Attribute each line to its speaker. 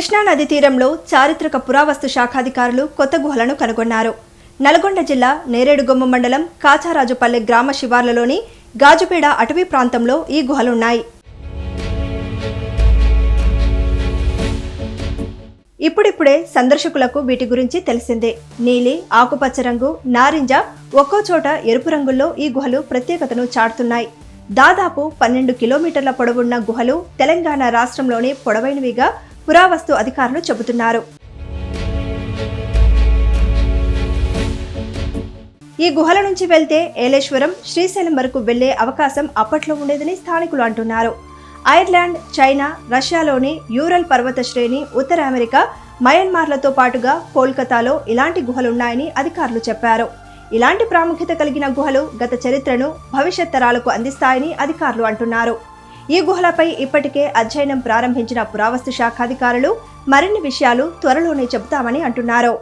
Speaker 1: కృష్ణా నది తీరంలో చారిత్రక పురావస్తు శాఖాధికారులు కొత్త గుహలను కనుగొన్నారు. నల్గొండ జిల్లా నేరేడుగొమ్మ మండలం కాచారాజుపల్లె గ్రామ శివార్లలోని గాజుపేడ అటవీ ప్రాంతంలో ఈ గుహలున్నాయి. ఇప్పుడిప్పుడే సందర్శకులకు వీటి గురించి తెలిసిందే. నీలి ఆకుపచ్చ రంగు నారింజ ఒక్కో చోట ఎరుపు రంగుల్లో ఈ గుహలు ప్రత్యేకతను చాటుతున్నాయి. దాదాపు పన్నెండు కిలోమీటర్ల పొడవున్న గుహలు తెలంగాణ రాష్ట్రంలోని పొడవైనవిగా పురావస్తు అధికారులు చెబుతున్నారు. ఈ గుహల నుంచి వెళ్తే ఏలేశ్వరం శ్రీశైలం వరకు వెళ్ళే అవకాశం అప్పట్లో ఉండేదని స్థానికులు అంటున్నారు. ఐర్లాండ్ చైనా రష్యాలోని యూరల్ పర్వత శ్రేణి ఉత్తర అమెరికా మయన్మార్లతో పాటుగా కోల్కతాలో ఇలాంటి గుహలున్నాయని అధికారులు చెప్పారు. ఇలాంటి ప్రాముఖ్యత కలిగిన గుహలు గత చరిత్రను భవిష్యత్ తరాలకు అందిస్తాయని అధికారులు అంటున్నారు. ఈ గుహలపై ఇప్పటికే అధ్యయనం ప్రారంభించిన పురావస్తు శాఖాధికారులు మరిన్ని విషయాలు త్వరలోనే చెబుతామని అంటున్నారు.